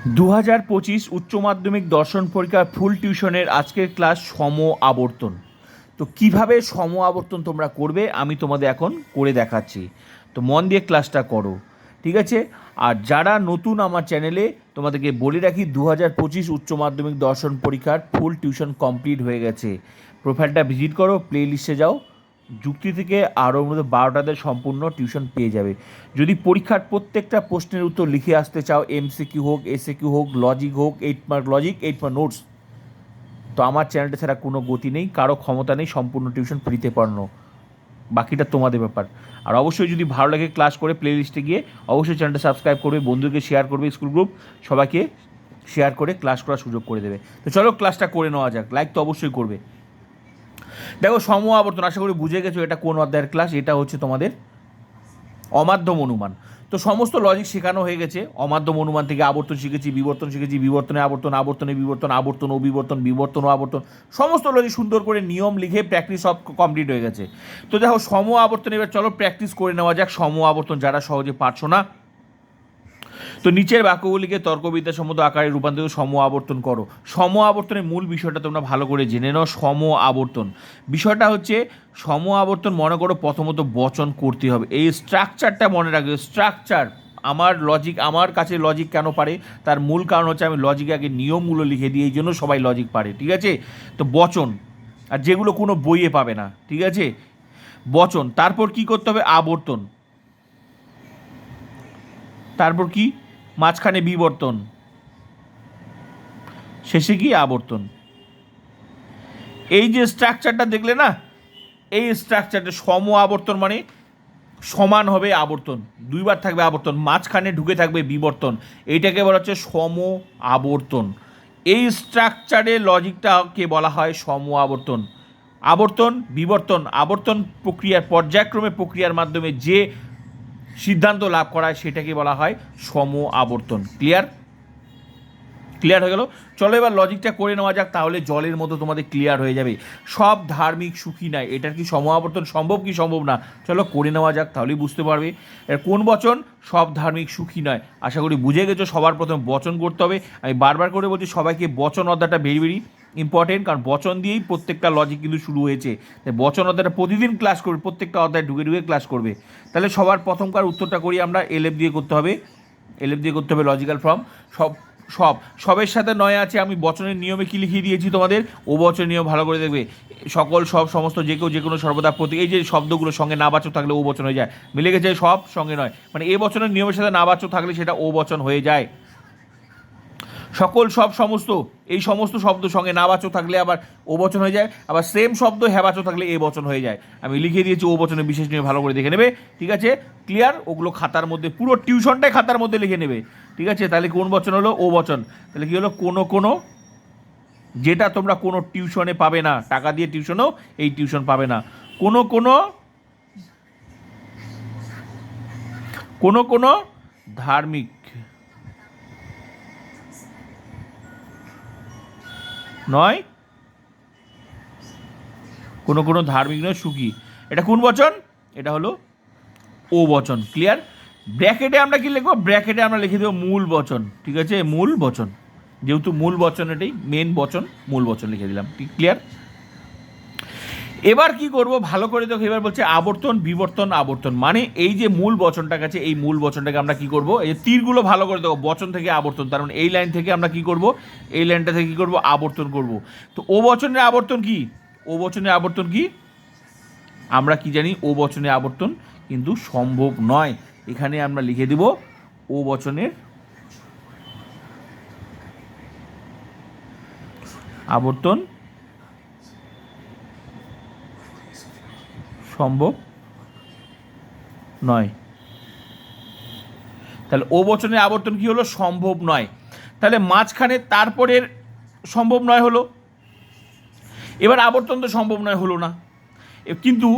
দু হাজার পঁচিশ উচ্চ মাধ্যমিক দর্শন পরীক্ষার ফুল টিউশনের আজকের ক্লাস সম আবর্তন। তো কীভাবে সম আবর্তন তোমরা করবে আমি তোমাদের এখন করে দেখাচ্ছি। তো মন দিয়ে ক্লাসটা করো, ঠিক আছে? আর যারা নতুন আমার চ্যানেলে, তোমাদেরকে বলে রাখি দু হাজার পঁচিশ উচ্চ মাধ্যমিক দর্শন পরীক্ষার ফুল টিউশন কমপ্লিট হয়ে গেছে। প্রোফাইলটা ভিজিট করো, প্লে লিস্টে যাও। যুক্তি থেকে আরও মধ্যে বারোটাতে সম্পূর্ণ টিউশন পেয়ে যাবে। যদি পরীক্ষার প্রত্যেকটা প্রশ্নের উত্তর লিখে আসতে চাও এমসিকিউ হোক এসএকিউ হোক লজিক হোক eight mark logic eight mark notes তো আমার চ্যানেলটা ছাড়া কোনো গতি নেই, কারও ক্ষমতা নেই, সম্পূর্ণ টিউশন ফ্রিতে পড়ানো। বাকিটা তোমাদের ব্যাপার। আর অবশ্যই যদি ভালো লাগে ক্লাস করে প্লে লিস্টে গিয়ে, অবশ্যই চ্যানেলটা সাবস্ক্রাইব করবে, বন্ধুকে শেয়ার করবে স্কুল গ্রুপ সবাইকে শেয়ার করে ক্লাস করার সুযোগ করে দেবে। তো চলো ক্লাসটা করে নেওয়া যাক লাইক তো অবশ্যই করবে। দেখো সম আবর্তন, আশা করি বুঝে গেছো এটা কোন অধ্যায়ের ক্লাস এটা হচ্ছে তোমাদের অমাধ্যম অনুমান। তো সমস্ত লজিক শেখানো হয়ে গেছে, অমাধ্যম অনুমান থেকে আবর্তন শিখেছি, বিবর্তন শিখেছি, বিবর্তনে আবর্তন, আবর্তনে বিবর্তন, আবর্তন ও বিবর্তন বিবর্তন ও আবর্তন, সমস্ত লজিক সুন্দর করে নিয়ম লিখে প্র্যাকটিস সব কমপ্লিট হয়ে গেছে। তো দেখো সম আবর্তন, এবার চলো প্র্যাকটিস করে নেওয়া যাক, সম আবর্তন যারা সহজে পারছ না তো নিচের বাক্যগুলিকে তর্কবিদ্যা সম্মত আকারে রূপান্তরিত সম আবর্তন করো। সম আবর্তনের মূল বিষয়টা তোমরা ভালো করে জেনে নাও, সম আবর্তন। বিষয়টা হচ্ছে, সম আবর্তন মনে করো প্রথমত বচন করতে হবে। এই স্ট্রাকচারটা মনে রাখবে। স্ট্রাকচার আমার লজিক আমার কাছে লজিক কেন পারে? তার মূল কারণ হচ্ছে আমি লজিকে আগে নিয়মগুলো লিখে দিই, এই জন্য সবাই লজিক পারে, ঠিক আছে? তো বচন, আর যেগুলো কোনো বইয়ে পাবে না, ঠিক আছে? বচন, তারপর কি করতে হবে? আবর্তন। তারপর কি? মাঝখানে বিবর্তন, শেষে কি আবর্তন। এই যে স্ট্রাকচারটা দেখলে না, এই স্ট্রাকচারটা সম আবর্তন মানে সমান হবে আবর্তন। দুইবার থাকবে আবর্তন, মাঝখানে ঢুকে থাকবে বিবর্তন। এইটাকে বলা হচ্ছে সম আবর্তন। এই স্ট্রাকচারে লজিকটাকে বলা হয় সম আবর্তন। আবর্তন, বিবর্তন, আবর্তন প্রক্রিয়ার পর্যায়ক্রমে প্রক্রিয়ার মাধ্যমে যে সিদ্ধান্ত লাভ করায় সেটাকে বলা হয় সম আবর্তন। ক্লিয়ার ক্লিয়ার হয়ে গেল? চলো এবার লজিকটা করে নেওয়া যাক, তাহলে জলের মতো তোমাদের ক্লিয়ার হয়ে যাবে। সব ধার্মিক সুখী নাই। এটার কি সম আবর্তন সম্ভব কি সম্ভব না? চলো করে নেওয়া যাক, তাহলেই বুঝতে পারবে। এর কোন বচন? সব ধার্মিক সুখী নয়। আশা করি বুঝে গেছো, সবার প্রথম বচন করতে হবে। আমি বারবার করে বলছি, সবাইকে বচন অধ্যায়টা বেরিয়ে ভেরি ইম্পর্টেন্ট কারণ বচন দিয়েই প্রত্যেকটা লজিক কিন্তু শুরু হয়েছে। তাই বচন অধ্যায়টা প্রতিদিন ক্লাস করবে, প্রত্যেকটা অধ্যায় ঢুকে ঢুকে ক্লাস করবে। তাহলে সবার প্রথমকার উত্তরটা করি আমরা এলএফ দিয়ে করতে হবে। এলএফ দিয়ে করতে হবে লজিক্যাল ফর্ম সব সব, সবের সাথে নয় আছে, আমি বচনের নিয়মে কি লিখিয়ে দিয়েছি তোমাদের? ও বচনের নিয়ম ভালো করে দেখবে। সকল, সব, সমস্ত, যে কেউ, যে কোনো, সর্বদা প্রতি এই যে শব্দগুলো সঙ্গে না বাচক থাকলে ও বচন হয়ে যায়। মিলে গেছে সব সঙ্গে নয়। মানে এ বচনের নিয়মের সাথে না বাচক থাকলে সেটা ও বচন হয়ে যায়। সকল সব সমস্ত, এই সমস্ত শব্দ সঙ্গে না বাচক থাকলে আবার ও বচন হয়ে যায়, আবার সেম শব্দ হ্যাঁ বাচক থাকলে এ বচন হয়ে যায়। আমি লিখে দিয়েছি ও বচনে বিশেষ নিয়ে ভালো করে দেখে নেবে, ঠিক আছে? ক্লিয়ার ওগুলো খাতার মধ্যে, পুরো টিউশনটাই খাতার মধ্যে লিখে নেবে, ঠিক আছে? তাহলে কোন বচন হলো? ও বচন। তাহলে কী হলো? কোনো কোনো, যেটা তোমরা কোনো টিউশনে পাবে না, টাকা দিয়ে টিউশনও এই টিউশন পাবে না। কোনো কোনো কোনো কোনো ধার্মিক নয়? কোনো কোনো ধার্মিক নয়, সুখী। এটা কোন বচন? এটা হলো ও বচন ক্লিয়ার ব্র্যাকেটে আমরা কি লিখব? ব্র্যাকেটে আমরা লিখে দেবো মূল বচন, ঠিক আছে? মূল বচন, যেহেতু মূল বচন এটাই মেন বচন, মূল বচন লিখে দিলাম ক্লিয়ার এবার কি করব? ভালো করে দেখো, এবার বলছে আবর্তন, বিবর্তন, আবর্তন। মানে এই যে মূল বচনটা আছে এই মূল বচনটাকে আমরা কি করব? এই তীরগুলো ভালো করে দেখো, বচন থেকে আবর্তন। তার মানে এই লাইন থেকে আমরা কি করব? এই লাইনটা থেকে কি করব? আবর্তন করব। তো ও বচনের আবর্তন কি? ও বচনের আবর্তন কি? আমরা কি জানি, ও বচনের আবর্তন কিন্তু সম্ভব নয়। এখানে আমরা লিখে দেব, ও বচনের আবর্তন সম্ভব? নয়। তাহলে ও বচনের আবর্তন কি হলো? সম্ভব নয়। তাহলে মাঝখানে তারপরের সম্ভব নয় হলো। এবার আবর্তন তো সম্ভব নয়, হলো না। কিন্তু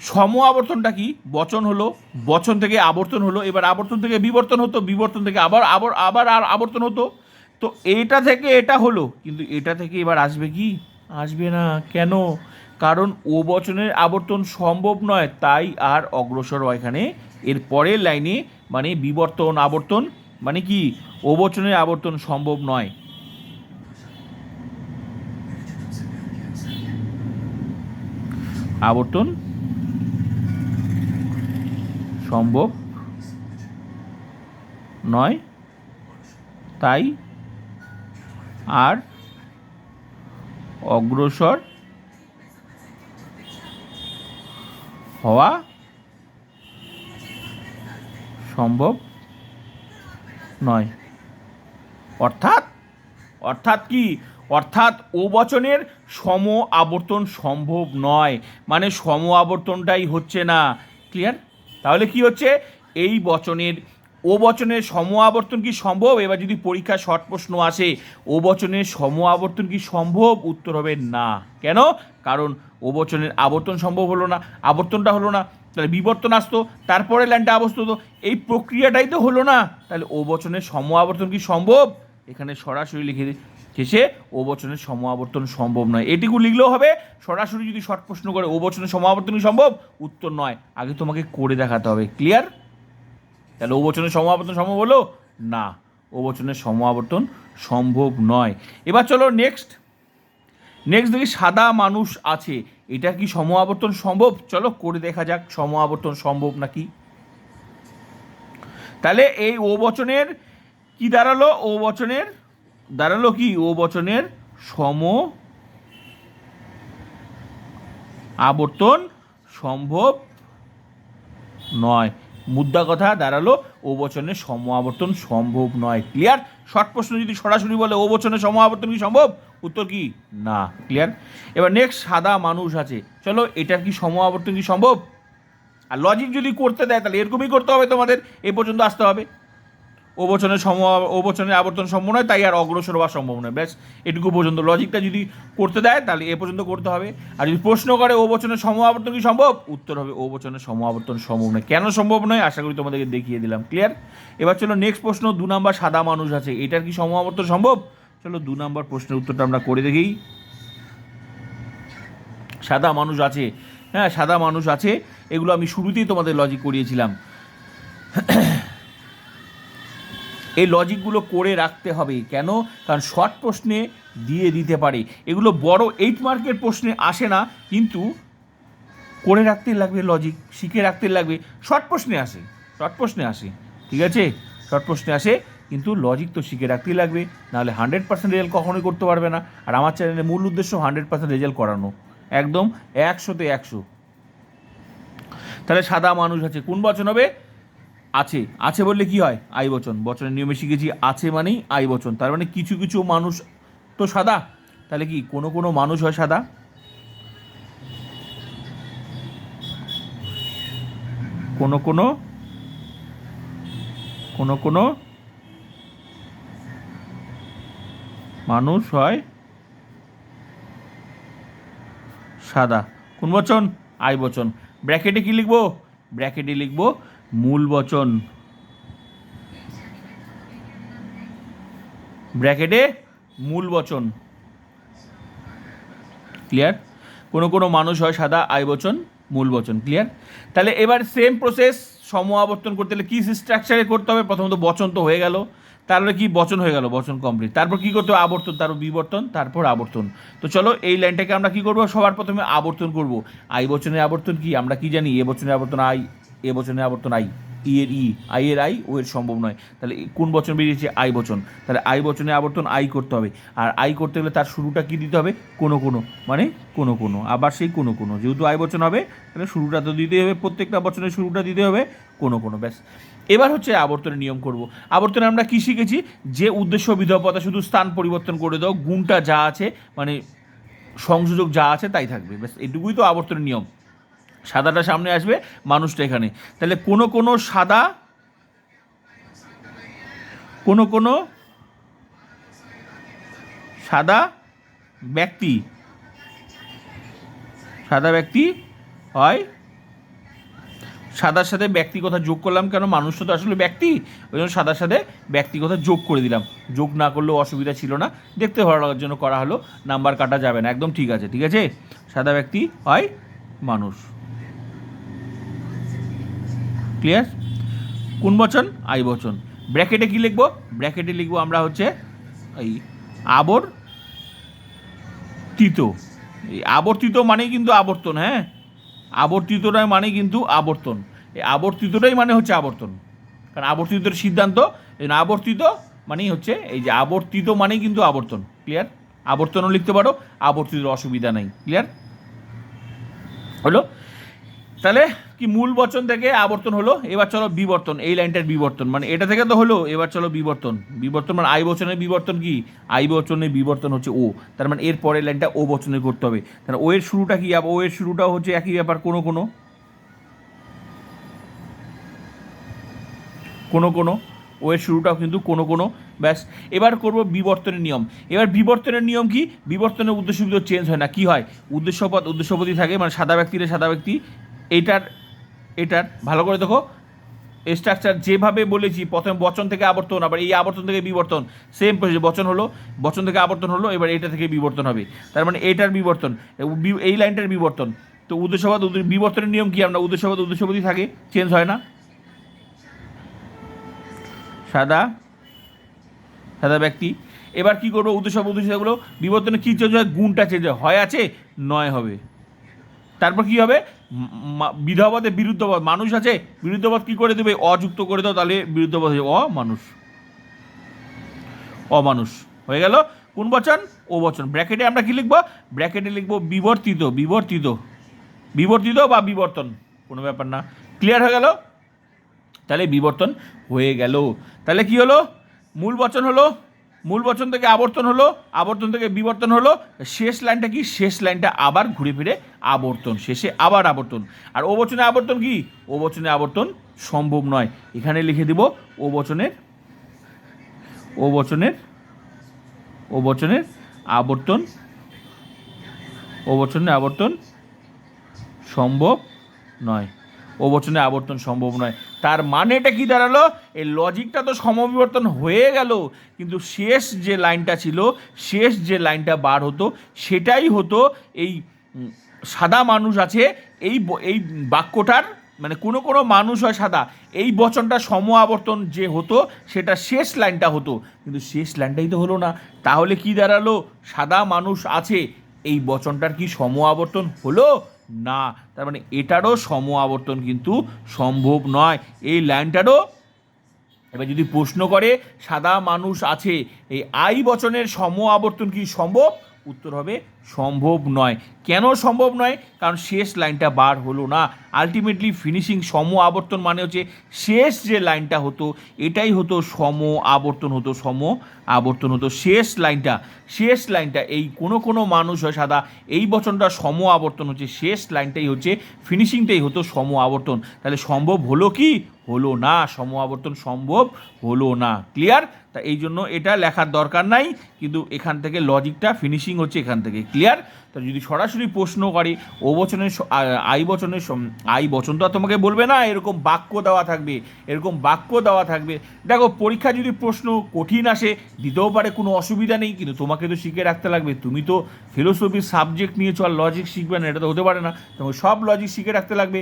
সম আবর্তনটা কি? বচন হলো, বচন থেকে আবর্তন হলো। এবার আবর্তন থেকে বিবর্তন হতো, বিবর্তন থেকে আবার আবার আবার আর আবর্তন হতো। তো এটা থেকে এটা হলো। কিন্তু এটা থেকে এবার আসবে কি? আসবে না। কেন? কারণ ও বচনের আবর্তন সম্ভব নয়, তাই আর অগ্রসর হয় এখানে। এর পরের লাইনে মানে বিবর্তন আবর্তন মানে কি? ও বচনের আবর্তন সম্ভব নয়। আবর্তন সম্ভব নয়, তাই আর অগ্রসর হওয়া সম্ভব নয়। অর্থাৎ অর্থাৎ কি? অর্থাৎ ও বচনের সম আবর্তন সম্ভব নয়। মানে সম আবর্তনটাই হচ্ছে না। ক্লিয়ার তাহলে কি হচ্ছে? এই বচনের ও বচনের সম আবর্তন কি সম্ভব? এবার যদি পরীক্ষা শর্ট প্রশ্ন আসে, ও বচনের সম আবর্তন কি সম্ভব? উত্তর হবে না। কেন? কারণ ও বচনের আবর্তন সম্ভব হলো না, আবর্তনটা হলো না। তাহলে বিবর্তন আসতো, তারপরে লাইনটা আবস্ত হতো। এই প্রক্রিয়াটাই তো হলো না। তাহলে ও বচনের সম আবর্তন কি সম্ভব? এখানে সরাসরি লিখে শেষে ও বচনের সম আবর্তন সম্ভব নয়। এটুকু লিখলেও হবে, সরাসরি যদি শর্ট প্রশ্ন করে ও বচনের সম আবর্তন কি সম্ভব? উত্তর নয়। আগে তোমাকে করে দেখাতে হবে। ক্লিয়ার? তাহলে ও বচনের সম আবর্তন সম্ভব হলো? না ও বচনের সম আবর্তন সম্ভব নয়। এবার চলো নেক্সট নেক্সট দেখি সাদা মানুষ আছে। এটা কি সম আবর্তন সম্ভব? চলো করে দেখা যাক সম আবর্তন সম্ভব নাকি। তাহলে এই ও বচনের কি দাঁড়াল? ও বচনের দাঁড়াল কি? ও বচনের সম আবর্তন সম্ভব নয়। মুদ্রা কথা দাঁড়াল, ও বচনের সম আবর্তন সম্ভব নয়। ক্লিয়ার শর্ট প্রশ্ন যদি সরাসরি বলে, ও বচনের সম আবর্তন কি সম্ভব? উত্তর কি? না ক্লিয়ার এবার নেক্সট সাদা মানুষ আছে। চলো, এটার কি সম আবর্তন কি সম্ভব? আর লজিক যদি করতে দেয়, তাহলে এরকমই করতে হবে তোমাদের। এ পর্যন্ত আসতে হবে। ও বচনের সম ও বচনের আবর্তন সম্ভব নয়, তাই আর অগ্রসর হওয়া সম্ভব নয়। ব্যাস, এটুকু পর্যন্ত লজিকটা যদি করতে দেয়, তাহলে এ পর্যন্ত করতে হবে। আর যদি প্রশ্ন করে ও বচনের সম আবর্তন কি সম্ভব? উত্তর হবে ও বচনের সম আবর্তন সম্ভব নয়। কেন সম্ভব নয়? আশা করি তোমাদেরকে দেখিয়ে দিলাম। ক্লিয়ার এবার চলো নেক্সট প্রশ্ন, দু নাম্বার সাদা মানুষ আছে, এটার কি সম আবর্তন সম্ভব? চলো দু নাম্বার প্রশ্নের উত্তরটা আমরা করে দেখি। সাদা মানুষ আছে। হ্যাঁ সাদা মানুষ আছে। এগুলো আমি শুরুতেই তোমাদের লজিক করিয়েছিলাম। এই লজিকগুলো করে রাখতে হবে। কেন? কারণ শর্ট প্রশ্নে দিয়ে দিতে পারে। এগুলো বড় এইট মার্কের প্রশ্নে আসে না, কিন্তু করে রাখতে লাগবে লজিক শিখে রাখতে লাগবে। শর্ট প্রশ্নে আসে শর্ট প্রশ্নে আসে, ঠিক আছে? শর্ট প্রশ্নে আসে, কিন্তু লজিক তো শিখে রাখতেই লাগবে। নাহলে হান্ড্রেড পার্সেন্ট রেজাল্ট কখনোই করতে পারবে না। আর আমার চ্যানেলের মূল উদ্দেশ্য হান্ড্রেড পার্সেন্ট রেজাল্ট করানো। একদম একশোতে একশো। তাহলে সাদা মানুষ আছে, কোন বচন হবে? আছে আছে বললে কি হয়? আই বচন। বচনের নিয়মে শিখেছি, আছে মানেই আই বচন। তার মানে কিছু কিছু মানুষ তো সাদা। তাহলে কি কোনো কোনো মানুষ হয় সাদা? কোনো কোনো কোনো কোনো মানুষ হয় সাদা। কোন বচন? আই বচন। ব্র্যাকেটে কি লিখব? ব্র্যাকেটে লিখব মূল বচন। ব্র্যাকেটে মূল বচন। ক্লিয়ার? কোনো কোনো মানুষ হয় সাদা, আই বচন, মূল বচন, ক্লিয়ার? তাহলে এবার সেম প্রসেস সম আবর্তন করতে হলে কী স্ট্রাকচারে করতে হবে? প্রথমত বচন তো হয়ে গেল। তারপরে কি বচন হয়ে গেল? বচন কমপ্লিট তারপর কি করতে হবে? আবর্তন, তারপর বিবর্তন, তারপর আবর্তন। তো চলো এই লাইনটাকে আমরা কি করব? সবার প্রথমে আবর্তন করব। আই বচনের আবর্তন কি? আমরা কি জানি? এ বচনের আবর্তন, আই। এ বচনের আবর্তন আই, ই এর ই, আই এর আই, ও এর সম্ভব নয়। তাহলে কোন বচন বেরিয়েছে? আই বচন। তাহলে আই বচনে আবর্তন আই করতে হবে। আর আই করতে গেলে তার শুরুটা কি দিতে হবে? কোনো কোনো। মানে কোনো কোনো। আবার সেই কোনো কোনো। যেহেতু আই বচন হবে, তাহলে শুরুটা তো দিতে হবে। প্রত্যেকটা বচনের শুরুটা দিতে হবে কোনো কোনো। ব্যাস। এবার হচ্ছে আবর্তনের নিয়ম করব। আবর্তনে আমরা কি শিখেছি? যে উদ্দেশ্য বিধবতা শুধু স্থান পরিবর্তন করে দাও, গুণটা যা আছে মানে সংযোজক যা আছে তাই থাকবে। ব্যাস, এটুকুই তো আবর্তনের নিয়ম। সাদাটা সামনে আসবে, মানুষটা এখানে। তাহলে কোনো কোনো সাদা, কোনো কোনো সাদা ব্যক্তি সাদা ব্যক্তি হয়, সাদার সাথে ব্যক্তি কথা যোগ করলাম কেন? মানুষ তো আসলে ব্যক্তি, ওই জন্য সাদার সাথে ব্যক্তি কথা যোগ করে দিলাম। যোগ না করলেও অসুবিধা ছিল না। দেখতে ভালো লাগার জন্য করা হলো, নাম্বার কাটা যাবে না। একদম ঠিক আছে ঠিক আছে? সাদা ব্যক্তি হয়, মানুষ। ক্লিয়ার কোন বচন? আই বচন। ব্র্যাকেটে কি লিখব? ব্র্যাকেটে লিখব আমরা হচ্ছে এই আবর তিত। এই আবর্তিত মানেই কিন্তু আবর্তন হ্যাঁ? আবর্তিতটাই মানে কিন্তু আবর্তন। এই আবর্তিতটাই মানে হচ্ছে আবর্তন। কারণ আবর্তিতর সিদ্ধান্ত আবর্তিত মানেই হচ্ছে এই যে আবর্তিত মানেই কিন্তু আবর্তন। ক্লিয়ার আবর্তনও লিখতে পারো আবর্তিত অসুবিধা নাই। ক্লিয়ার হলো? তাহলে কি মূল বচন থেকে আবর্তন হলো? এবার চলো বিবর্তন, এই লাইনটার বিবর্তন। মানে এটা থেকে তো হলো, এবার চলো বিবর্তন। বিবর্তন মানে আই বচনের বিবর্তন কি? আই বচনের বিবর্তন হচ্ছে ও। তার মানে এর পরের লাইনটা ও বচনে করতে হবে। তাহলে ও এর শুরুটা কি? ও এর শুরুটাও হচ্ছে একই ব্যাপার, কোনো কোনো। কোনো কোনো। ও এর শুরুটাও কিন্তু কোনো কোনো। ব্যাস, এবার করব বিবর্তনের নিয়ম। এবার বিবর্তনের নিয়ম কি? বিবর্তনের উদ্দেশ্য চেঞ্জ হয় না। কি হয়? উদ্দেশ্যপদ, উদ্দেশ্যপদই থাকে। মানে সাদা ব্যক্তিরে সাদা ব্যক্তি এইটার এটার, ভালো করে দেখো স্ট্রাকচার যেভাবে বলেছি, প্রথমে বচন থেকে আবর্তন, আবার এই আবর্তন থেকে বিবর্তন সেম বচন হলো, বচন থেকে আবর্তন হলো, এবার এটা থেকে বিবর্তন হবে। তার মানে এটার বিবর্তন এই লাইনটার বিবর্তন। তো উদ্দেশ্যপদ উদ্দে- বিবর্তনের নিয়ম কি আমরা উদ্দেশ্যপদ উদ্দেশ্যপদই থাকে চেঞ্জ হয় না। সাদা সাদা ব্যক্তি। এবার কি করব উদ্দেশ্য উদ্দেশ্যগুলো বিবর্তনে কী চেঞ্জ হয়? গুণটা চেঞ্জ হয়। হয় আছে, নয় হবে। তারপর কি হবে? বিধবাদে বিরুদ্ধপদ মানুষ আছে বিরুদ্ধপদ কি করে দেবে? অযুক্ত করে দাও, তাহলে বিরুদ্ধপদ হয়ে অমানুষ। অমানুষ। হয়ে গেল? কোন বচন? ও বচন। ব্র্যাকেটে আমরা কি লিখব? ব্র্যাকেটে লিখব বিবর্তিত বিবর্তিত। বিবর্তিত বা বিবর্তন? কোনো ব্যাপার না। ক্লিয়ার হয়ে গেল? তাহলে বিবর্তন হয়ে গেল। তাহলে কি হলো? মূল বচন হলো মূল বচন থেকে আবর্তন হলো, আবর্তন থেকে বিবর্তন হলো, শেষ লাইনটা কি? শেষ লাইনটা আবার ঘুরে ফিরে আবর্তন, শেষে আবার আবর্তন। আর ও বচনে আবর্তন কি? ও বচনে আবর্তন সম্ভব নয়। এখানে লিখে দিব, ও বচনের ও বচনের ও বচনের আবর্তন, ও বচনের আবর্তন সম্ভব নয়। ও বচনে আবর্তন সম্ভব নয়। তার মানেটা কি দাঁড়াল? এই লজিকটা তো সমবিবর্তন হয়ে গেল। কিন্তু শেষ যে লাইনটা ছিল, শেষ যে লাইনটা বার হতো, সেটাই হতো এই সাদা মানুষ আছে, এই এই বাক্যটার মানে কোনো কোনো মানুষ হয় সাদা, এই বচনটা সম আবর্তন যে হতো, সেটা শেষ লাইনটা হতো। কিন্তু শেষ লাইনটাই তো হলো না। তাহলে কি দাঁড়াল? সাদা মানুষ আছে, এই বচনটার কি সম আবর্তন হলো? না, তার মানে এটারও সম আবর্তন কিন্তু সম্ভব নয়। এই লাইনটারও এবার যদি প্রশ্ন করে, সাদা মানুষ আছে, এই আই বচনের সম আবর্তন কি সম্ভব? উত্তর হবে সম্ভব নয়। কেন সম্ভব নয়? কারণ শেষ লাইনটা বার হলো না। আলটিমেটলি ফিনিশিং সম আবর্তন মানে হচ্ছে শেষ যে লাইনটা হতো, এটাই হতো সম আবর্তন হতো, সম আবর্তন হতো। শেষ লাইনটা শেষ লাইনটা, এই কোনো কোনো মানুষ হয় সাদা, এই বচনটা সম আবর্তন হচ্ছে, শেষ লাইনটাই হচ্ছে ফিনিশিংটাই হতো সম আবর্তন। তাহলে সম্ভব হলো কি? হলো না সম আবর্তন সম্ভব হলো না। ক্লিয়ার তা এই জন্য এটা লেখার দরকার নাই, কিন্তু এখান থেকে লজিকটা ফিনিশিং হচ্ছে এখান থেকে। ক্লিয়ার তা যদি সরাসরি প্রশ্ন করি, ও বচনের আই বচনের আই বচন তো তোমাকে বলবে না, এরকম বাক্য দেওয়া থাকবে, এরকম বাক্য দেওয়া থাকবে। দেখো, পরীক্ষা যদি প্রশ্ন কঠিন আসে, দিতেও পারে, কোনো অসুবিধা নেই, কিন্তু তোমাকে তো শিখে রাখতে লাগবে। তুমি তো ফিলোসফির সাবজেক্ট নিয়েছো, আর লজিক শিখবে না, এটা তো হতে পারে না। তোমাকে সব লজিক শিখে রাখতে লাগবে।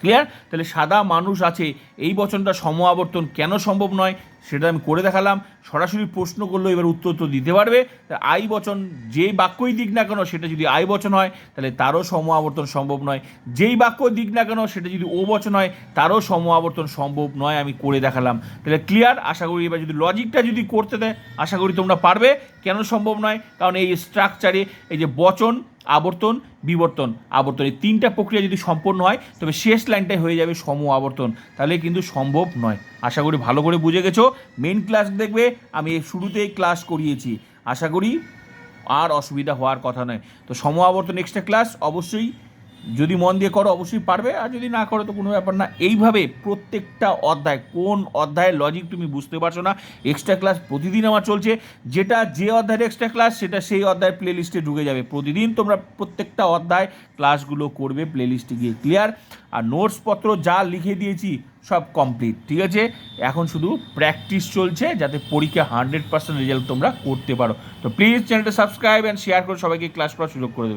ক্লিয়ার তাহলে সাদা মানুষ আছে, এই বচনটা সম আবর্তন কেন সম্ভব নয় সেটা আমি করে দেখালাম। সরাসরি প্রশ্ন করলেও এবার উত্তর তো দিতে পারবে। আই বচন যেই বাক্যই দিক না কেন সেটা যদি আই বচন হয়, তাহলে তারও সম আবর্তন সম্ভব নয়। যেই বাক্য দিক না কেন সেটা যদি ও বচন হয়, তারও সম আবর্তন সম্ভব নয় আমি করে দেখালাম। তাহলে ক্লিয়ার আশা করি এবার যদি লজিকটা যদি করতে দেয়, আশা করি তোমরা পারবে। কেন সম্ভব নয়? কারণ এই স্ট্রাকচারে এই যে বচন আবর্তন, বিবর্তন। আবর্তন এই তিনটা প্রক্রিয়া যদি সম্পন্ন হয়, তবে শেষ লাইনটাই হয়ে যাবে সম আবর্তন। তাহলে কিন্তু সম্ভব নয়। আশা করি ভালো করে বুঝে গেছো। মেন ক্লাস দেখবে, আমি শুরুতেই ক্লাস করিয়েছি। আশা করি আর অসুবিধা হওয়ার কথা নয়। তো সম আবর্তন এক্সট্রা ক্লাস অবশ্যই যদি মন দিয়ে করো, অবশ্যই পারবে। আর যদি না করো, তো কোনো ব্যাপার না। এইভাবে প্রত্যেকটা অধ্যায়, কোন অধ্যায়ের লজিক তুমি বুঝতে পারছ না এক্সট্রা ক্লাস প্রতিদিন আমার চলছে। যেটা যে অধ্যায়ের এক্সট্রা ক্লাস সেটা সেই অধ্যায়ের প্লেলিস্টে ঢুকে যাবে। প্রতিদিন তোমরা প্রত্যেকটা অধ্যায় ক্লাসগুলো করবে প্লেলিস্টে গিয়ে ক্লিয়ার আর নোটসপত্র যা লিখে দিয়েছি, সব কমপ্লিট ঠিক আছে? এখন শুধু প্র্যাকটিস চলছে, যাতে পরীক্ষা হান্ড্রেড পার্সেন্ট রেজাল্ট তোমরা করতে পারো। তো প্লিজ চ্যানেলটা সাবস্ক্রাইব অ্যান্ড শেয়ার করে সবাইকে ক্লাস করার সুযোগ করে দেবে।